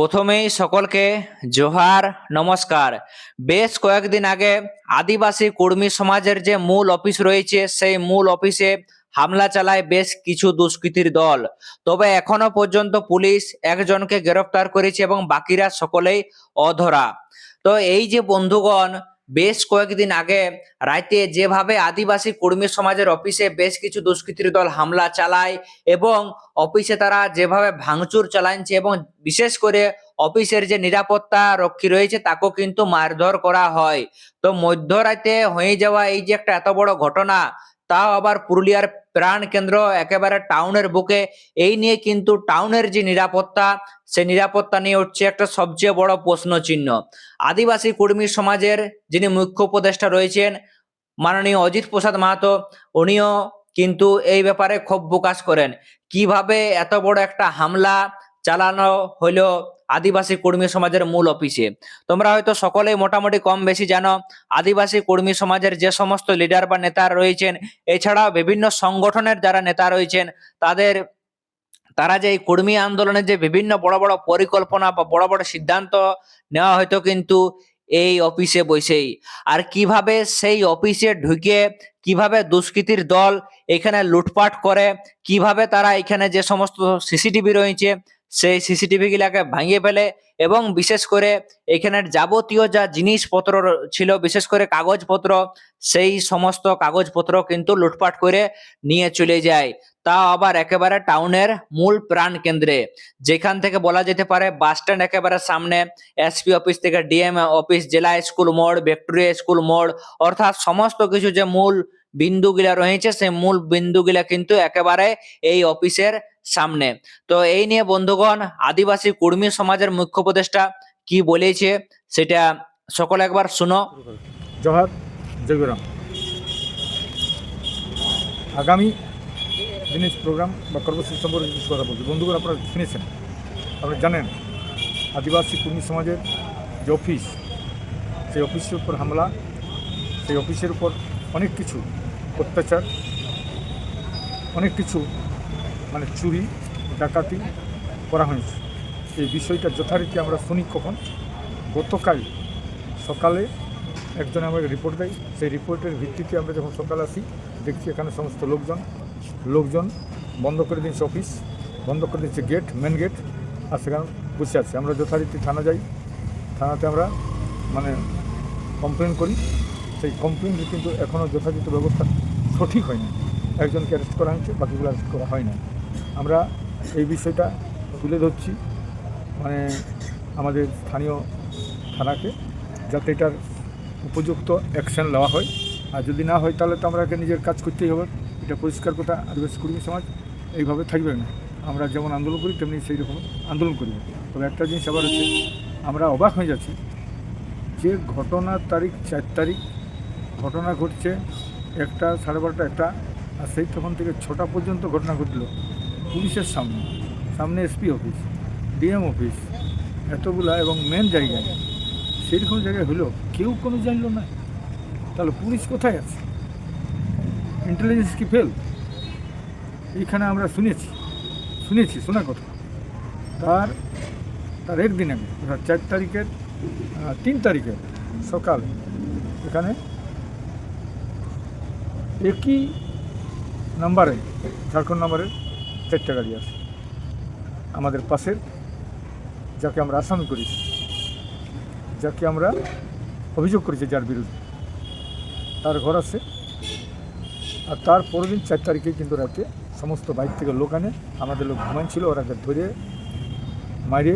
প্রথমেই সকলকে জোহার, নমস্কার। বেশ কয়েকদিন আগে আদিবাসী কর্মী সমাজের যে মূল অফিস রয়েছে, সেই মূল অফিসে হামলা চালায় বেশ কিছু দুষ্কৃতীর দল। তবে এখনও পর্যন্ত পুলিশ একজনকে গ্রেফতার করেছে এবং বাকিরা সকলেই অধরা। তো এই যে বন্ধুগণ বেশ কয়েকদিন আগে রাইতে যেভাবে আদিবাসী কর্মী সমাজের অফিসে বেশ কিছু দুষ্কৃতির দল হামলা চালায় এবং অফিসে তারা যেভাবে ভাঙচুর চালাচ্ছে এবং বিশেষ করে অফিসের যে নিরাপত্তা রক্ষী রয়েছে তাকেও কিন্তু মারধর করা হয়। তো মধ্যরাতে হয়ে যাওয়া এই যে একটা এত বড় ঘটনা, তাও আবার পুরুলিয়ার প্রাণ কেন্দ্র একেবারে টাউনের বুকে। এই নিয়ে কিন্তু টাউনের যে নিরাপত্তা সে নিরাপত্তা নিয়ে উঠছে একটা সবচেয়ে বড় প্রশ্ন চিহ্ন আদিবাসী কর্মী সমাজের যিনি মুখ্য উপদেষ্টা রয়েছেন, মাননীয় অজিত প্রসাদ মাহাতো, উনিও কিন্তু এই ব্যাপারে ক্ষোভ প্রকাশ করেন। কীভাবে এত বড় একটা হামলা চালানো হলো আদিবাসী কর্মী সমাজের মূল অফিসে। তোমরা হয়তো সকলেই মোটামুটি কম বেশি জানো, আদিবাসী কর্মী সমাজের যে সমস্ত লিডার বা নেতা রয়েছেন, এছাড়াও বিভিন্ন সংগঠনের যারা নেতা রয়েছেন, তাদের, তারা যে এই কর্মী আন্দোলনের যে বিভিন্ন বড় বড় পরিকল্পনা বা বড় বড় সিদ্ধান্ত নেওয়া হয়তো কিন্তু এই অফিসে বসেই। আর কীভাবে সেই অফিসে ঢুকে, কীভাবে দুষ্কৃতীর দল এখানে লুটপাট করে, কীভাবে তারা এখানে যে সমস্ত সিসিটিভি রয়েছে সেই সিসিটিভি গুলাকে ভাঙিয়ে ফেলে এবং বিশেষ করে এখানের যাবতীয় যা জিনিসপত্র ছিল, বিশেষ করে কাগজপত্র, সেই সমস্ত কাগজপত্র কিন্তু লুটপাট করে নিয়ে চলে যায়। তা আবার একেবারে টাউনের মূল প্রাণ কেন্দ্রে, যেখান থেকে বলা যেতে পারে বাস স্ট্যান্ড একেবারে সামনে, এসপি অফিস থেকে ডিএম অফিস, জেলা স্কুল মোড়, ভিক্টোরিয়া স্কুল মোড়, অর্থাৎ সমস্ত কিছু যে মূল বিন্দুগুলা রয়েছে, সেই মূল বিন্দুগুলা কিন্তু একেবারে এই অফিসের সামনে। তো এই নিয়ে বন্ধুগণ, আদিবাসী কর্মী সমাজের মুখ্য উপদেষ্টা কি বলেছে সেটা সকলে একবার শুনো। জোহার জয়গুরাম আগামী জিনিস প্রোগ্রাম বা কর্মসূচি সম্পর্কে কিছু কথা বলছি। বন্ধুগণ, আপনারা শুনেছেন, আপনারা জানেন, আদিবাসী কর্মী সমাজের যে অফিস, সেই অফিসের উপর হামলা, সেই অফিসের উপর অনেক কিছু অত্যাচার, অনেক কিছু মানে চুরি, ডাকাতি করা হয়েছে। এই বিষয়টা যথারীতি আমরা শুনি কখন? গতকাল সকালে একজন আমাকে রিপোর্ট দেয়। সেই রিপোর্টের ভিত্তিতে আমরা যখন সকালে আসি, দেখছি এখানে সমস্ত লোকজন। লোকজন বন্ধ করে দিয়েছে অফিস বন্ধ করে দিচ্ছে গেট মেন গেট আর সেখানে বসে আছে। আমরা যথারীতি থানা যাই। থানাতে আমরা মানে কমপ্লেন করি। সেই কমপ্লেনের কিন্তু এখনও যথাযথ ব্যবস্থা সঠিক হয়নি। একজনকে অ্যারেস্ট করা হয়েছে, বাকিগুলো অ্যারেস্ট করা হয় না আমরা এই বিষয়টা তুলে ধরছি মানে আমাদের স্থানীয় থানাকে, যাতে এটার উপযুক্ত অ্যাকশন নেওয়া হয়। আর যদি না হয়, তাহলে তো আমরা নিজের কাজ করতেই হবে। এটা পরিষ্কার কথা, আদিবাসী কর্মী সমাজ এইভাবে থাকবে না। আমরা যেমন আন্দোলন করি, তেমনি সেই রকম আন্দোলন করি। তবে একটা জিনিস আবার হচ্ছে, আমরা অবাক হয়ে যাচ্ছি যে ঘটনার তারিখ চার তারিখ, ঘটনা ঘটছে একটা সাড়ে বারোটা একটা, আর সেই তখন থেকে ছটা পর্যন্ত ঘটনা ঘটলো। পুলিশের সামনে। সামনে এসপি অফিস ডিএম অফিস এতগুলা এবং মেন জায়গায়। সেরকম জায়গায় হলো কেউ কোনো জানলো না। তাহলে পুলিশ কোথায় আছে? ইন্টেলিজেন্স কি ফেল এইখানে আমরা শুনেছি। শুনেছি, শোনা কথা। তার তার একদিন আগে, অর্থাৎ চার তারিখের তিন তারিখের সকাল এখানে একই নাম্বারে ঝাড়খণ্ড নাম্বারের চারটা গাড়ি আছে। আমাদের পাশের, যাকে আমরা আসামি করেছি যাকে আমরা অভিযোগ করেছি যার বিরুদ্ধে। তার ঘর আছে, আর তার পরের দিন চার তারিখে কিন্তু রাতে সমস্ত বাইক থেকে লোক আনে, আমাদের লোক ঘুমাইছিল ওরাকে ধরে মারে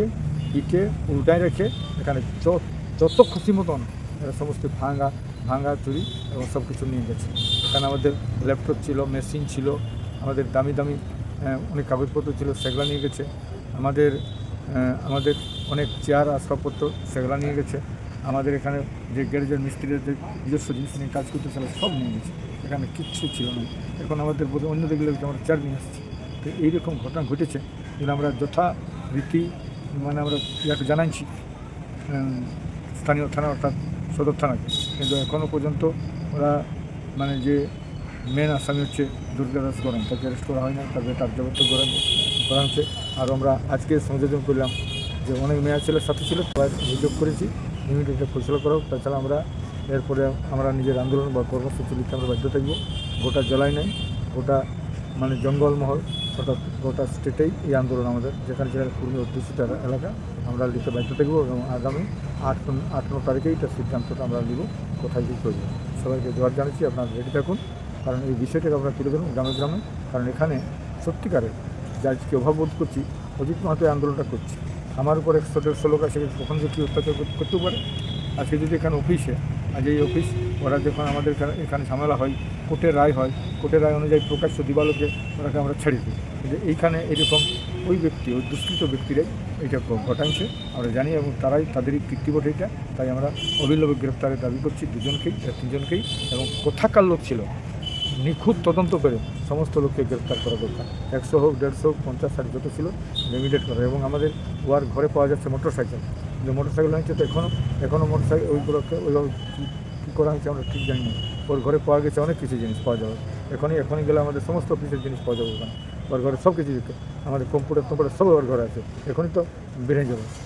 ইটে, উল্টায় রেখে এখানে যত খুশি মতন এরা সমস্ত ভাঙা ভাঙা চুরি এবং সব কিছু নিয়ে গেছে। এখানে আমাদের ল্যাপটপ ছিল, মেশিন ছিল, আমাদের দামি দামি অনেক কাগজপত্র ছিল, সেগুলো নিয়ে গেছে। আমাদের আমাদের অনেক চেয়ার, আসবাবপত্র সেগুলো নিয়ে গেছে। আমাদের এখানে যে গ্যারেজের মিস্ত্রিদের যে নিজস্ব জিনিস নিয়ে কাজ করতে ছিল সব নিয়ে গেছে। এখানে কিচ্ছু ছিল না। এখন আমাদের বোধহয় অন্য দেখলে আমরা চেয়ার নিয়ে আসছি। তো এইরকম ঘটনা ঘটেছে যেটা আমরা যথারীতি মানে আমরা ইয়াকে জানাইছি স্থানীয় থানা অর্থাৎ সদর থানাকে। কিন্তু এখনও পর্যন্ত ওরা মানে যে মেন আসামি হচ্ছে দুর্গাদাস গরম। তাকে অ্যারেস্ট করা হয় না তাকে তার জবাব করা হচ্ছে আর আমরা আজকে সংযোজন করলাম যে অনেক মেয়া ছেলের সাথে ছিল অভিযোগ করেছি। ইমিডিয়েট পরিচালনা করো তাছাড়া আমরা এরপরে আমরা নিজের আন্দোলন বা কর্মসূচি নিতে আমরা বাধ্য থাকব। গোটা জেলায় নেই গোটা মানে জঙ্গলমহল, গোটা গোটা স্টেটেই এই আন্দোলন আমাদের, যেখানে যেখানে কুর্মী অধ্যুষিত এলাকা আমরা নিতে বাধ্য থাকব এবং আগামী আট আট ন তারিখেই তার সিদ্ধান্তটা আমরা নিব, কোথায় কী করব। সবাইকে জোয়ার জানাচ্ছি, আপনারা রেডি থাকুন। কারণ এই বিষয়টাকে আমরা তুলে ধরুন গ্রামে গ্রামে। কারণ এখানে সত্যিকারে যা আজকে অভাব বোধ করছি, অজিত মাহাতো আন্দোলনটা করছি। আমার উপর একশো দেড়শো লোক আছে কখন যে কী অত্যাচার করতে- করতেও পারে। আজকে যদি এখানে অফিসে, আজ এই অফিস, ওরা যখন আমাদের এখানে- ঝামেলা হয়, কোর্টের রায় হয়, কোর্টের রায় অনুযায়ী প্রকাশ্য দিবালোকে ওরাকে আমরা ছেড়ে দিই। কিন্তু এইখানে এরকম ওই ব্যক্তি, ওই দুষ্কৃত ব্যক্তিরাই এটা ঘটাইছে। আমরা জানি এবং তারাই, তাদেরই কীর্তিবট এটা। তাই আমরা অবিলম্বে গ্রেপ্তারের দাবি করছি দুজনকেই তিনজনকেই। এবং কোথাকার লোক ছিল নিখুঁত তদন্ত করে সমস্ত লোককে গ্রেপ্তার করা দরকার। একশো হোক, দেড়শো হোক, পঞ্চাশ, ষাট যত ছিল লিমিটেড করা। এবং আমাদের ওয়ার ঘরে পাওয়া যাচ্ছে মোটর সাইকেল যে মোটর সাইকেল হয়েছে তো এখনও এখনও মোটর সাইকেল ওইগুলোকে ওইভাবে কী- কী করা হয়েছে আমরা ঠিক জানি না। ওর ঘরে পাওয়া গেছে অনেক কিছু জিনিস পাওয়া যাবে। এখনই এখনই গেলে আমাদের সমস্ত অফিসের জিনিস পাওয়া যাবে ওখানে। ওর ঘরে সব কিছু দিতে। আমাদের কম্পিউটার কম্পিউটার সব ওর ঘরে আছে। এখনই তো বেড়ে যাবে।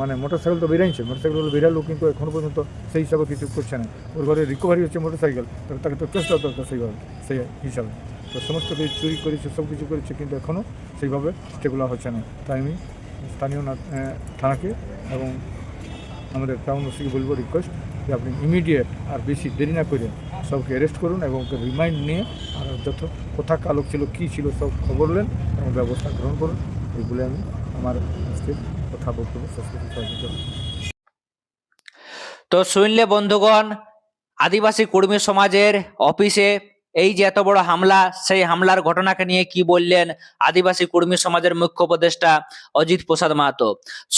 মানে মোটর সাইকেল তো বেরিয়েছে মোটর সাইকেল বেরালো কিন্তু এখনও পর্যন্ত সেই হিসাবে কিছু করছে না। ওর ঘরে রিকভারি হচ্ছে মোটর সাইকেল তাহলে তাকে তো চেষ্টা দরকার সেইভাবে, সেই হিসাবে। তো সমস্ত কিছু চুরি করেছে, সব কিছু করেছে, কিন্তু এখনও সেইভাবে সেগুলো হচ্ছে না। তাই আমি স্থানীয় থানাকে এবং আমাদের টাউন ওসিকে বলব রিকোয়েস্ট যে আপনি ইমিডিয়েট আর বেশি দেরি না করে সবকে অ্যারেস্ট করুন এবং রিমাইন্ড নিয়ে আর যত কোথা কালক ছিল, কী ছিল সব খবর নেন এবং ব্যবস্থা গ্রহণ করুন। এই বলে আমি আমার আজকে কথা শেষ তো শুনলে বন্ধুগণ, আদিবাসী কর্মী সমাজের অফিসে এই যে এত বড় হামলা, সেই হামলার ঘটনাকে নিয়ে কি বললেন আদিবাসী কর্মী সমাজের মুখ্য উপদেষ্টা অজিত প্রসাদ মাহাতো?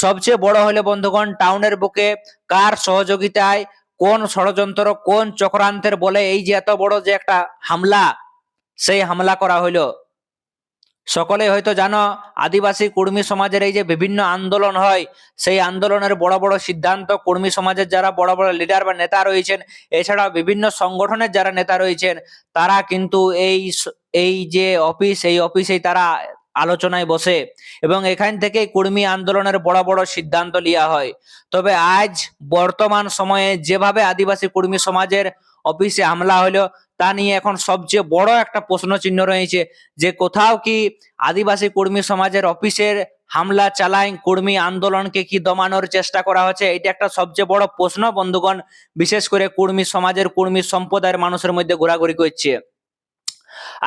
সবচেয়ে বড় হলে বন্ধুগণ, টাউনের বুকে কার সহযোগিতায়, কোন ষড়যন্ত্র, কোন চক্রান্তের বলে এই যে এত বড় যে একটা হামলা, সেই হামলা করা হইল সকলে হয়তো জানো, আদিবাসী কর্মী সমাজের এই যে বিভিন্ন আন্দোলন হয়, সেই আন্দোলনের বড় বড় সিদ্ধান্ত কর্মী সমাজের যারা বড় বড় লিডার বা নেতা রয়েছেন, এছাড়াও বিভিন্ন সংগঠনের যারা নেতা রয়েছেন, তারা কিন্তু এই এই যে অফিস, এই অফিসেই তারা আলোচনায় বসে এবং এখান থেকে কর্মী আন্দোলনের বড় বড় সিদ্ধান্ত নেওয়া হয়। তবে আজ বর্তমান সময়ে যেভাবে আদিবাসী কর্মী সমাজের অফিসে হামলা হলো তা নিয়ে এখন সবচেয়ে বড় একটা প্রশ্ন চিহ্ন রয়েছে যে কোথাও কি আদিবাসী কর্মী সমাজের অফিসের হামলা চালায় কর্মী আন্দোলনকে কি দমানোর চেষ্টা করা হচ্ছে? এটা একটা সবচেয়ে বড় প্রশ্ন বন্ধুগণ, বিশেষ করে কর্মী সমাজের কর্মী সম্প্রদায়ের মানুষের মধ্যে ঘোরাঘুরি করছে।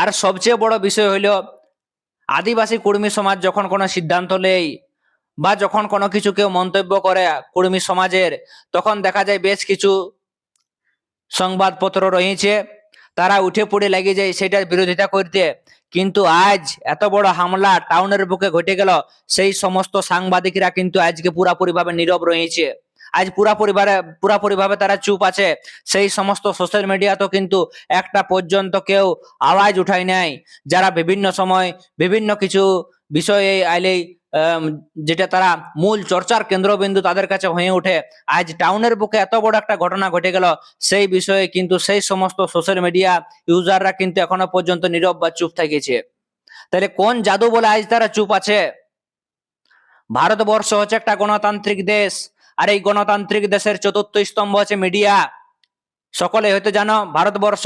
আর সবচেয়ে বড় বিষয় হইল আদিবাসী কর্মী সমাজ যখন কোনো সিদ্ধান্ত নেই বা যখন কোনো কিছু কেউ মন্তব্য করে কর্মী সমাজের, তখন দেখা যায় বেশ কিছু সংবাদপত্র রয়েছে। তারা উঠে পড়ে লেগে যায় সেটার বিরোধিতা করতে। কিন্তু আজ এত বড় হামলা টাউনের বুকে ঘটে গেল, সেই সমস্ত সাংবাদিকরা কিন্তু আজকে পুরাপুরি ভাবে নীরব রয়েছে। আজ পুরাপুরি ভাবে পুরাপুরি ভাবে তারা চুপ আছে। সেই সমস্ত সোশ্যাল মিডিয়া তো কিন্তু একটা পর্যন্ত কেউ আওয়াজ উঠায় নাই। যারা বিভিন্ন সময় বিভিন্ন কিছু বিষয়ে আইলেই যেটা তারা মূল চর্চার কেন্দ্রবিন্দু তাদের কাছে হয়ে ওঠে। আজ টাউনের বুকে এত বড় একটা ঘটনা ঘটে গেল, সেই বিষয়ে কিন্তু সেই সমস্ত সোশ্যাল মিডিয়া ইউজাররা কিন্তু এখনও পর্যন্ত নীরব বা চুপ থেকেছে। তাহলে কোন জাদু বলে আজ তারা চুপ আছে? ভারতবর্ষ হচ্ছে একটা গণতান্ত্রিক দেশ, আর এই গণতান্ত্রিক দেশের চতুর্থ স্তম্ভ হচ্ছে মিডিয়া সকলে হয়তো জানো, ভারতবর্ষ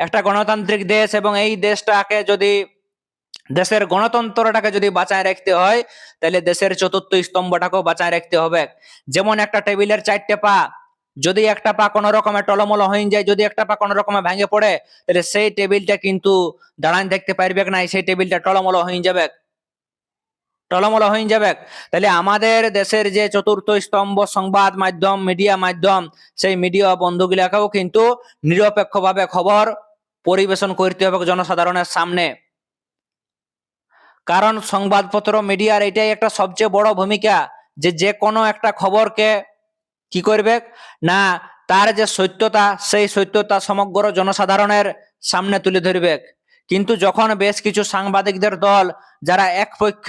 একটা গণতান্ত্রিক দেশ এবং এই দেশটাকে যদি দেশের গণতন্ত্রটাকে যদি বাঁচায় রাখতে হয়, তাহলে দেশের চতুর্থ স্তম্ভটাকেও বাঁচায় রাখতে হবে। যেমন একটা টেবিলের চারটে পা, যদি একটা পা কোনো রকমে টলমল হয়ে যায়, যদি একটা পা কোনো রকমে ভেঙে পড়ে, তাহলে সেই টেবিলটা কিন্তু দাঁড়ান দেখতে পারবে না, সেই টেবিলটা টলমল হয়ে যাবে। টলমল হয়ে যাবে। তাহলে আমাদের দেশের যে চতুর্থ স্তম্ভ, সংবাদ মাধ্যম, মিডিয়া মাধ্যম, সেই মিডিয়া বন্ধুগুলাকেও কিন্তু নিরপেক্ষভাবে খবর পরিবেশন করতে হবে জনসাধারণের সামনে। কারণ সংবাদপত্র, মিডিয়ার এটাই একটা সবচেয়ে বড় ভূমিকা যে যে কোনো একটা খবরকে কি করবে? না, তার যে সত্যতা, সেই সত্যতা সমগ্র জনসাধারণের সামনে তুলে ধরবে। কিন্তু যখন বেশ কিছু সাংবাদিকদের দল যারা এক পক্ষ,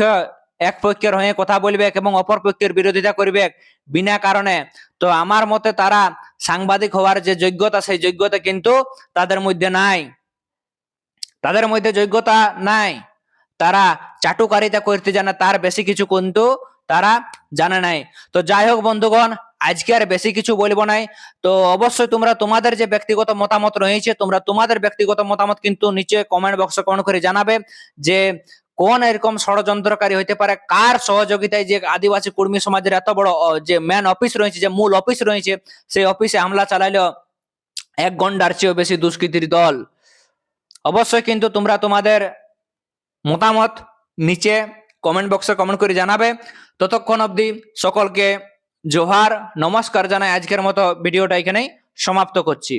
এক পক্ষের হয়ে কথা বলবে এবং অপর পক্ষের বিরোধিতা করবে বিনা কারণে, তো আমার মতে তারা সাংবাদিক হওয়ার যে যোগ্যতা, সেই যোগ্যতা কিন্তু তাদের মধ্যে নাই। তাদের মধ্যে যোগ্যতা নাই। তারা চাটুকারিতা করতে জানে তার বেশি কিছু কিন্তু তারা জানে নাই। তো যাই হোক বন্ধুগণ, আজকে আর বেশি কিছু বলব নাই। তো অবশ্যই তোমরা তোমাদের যে ব্যক্তিগত মতামত রয়েছে, তোমরা তোমাদের ব্যক্তিগত মতামত কিন্তু নিচে কমেন্ট বক্সে কমেন্ট করে জানাবে যে কোন এরকম ষড়যন্ত্রকারী হইতে পারে, কার সহযোগিতায় যে আদিবাসী কর্মী সমাজের এত বড় যে মেন অফিস রয়েছে, যে মূল অফিস রয়েছে, সেই অফিসে হামলা চালাইলো এক গন্ডার চেয়েও বেশি দুষ্কৃতির দল। অবশ্যই কিন্তু তোমরা তোমাদের মতামত নিচে কমেন্ট বক্সে কমেন্ট করে জানাবে। ততক্ষণ অবধি সকলকে জোহার, নমস্কার জানাই আজকের মতো ভিডিওটা এখানেই সমাপ্ত করছি।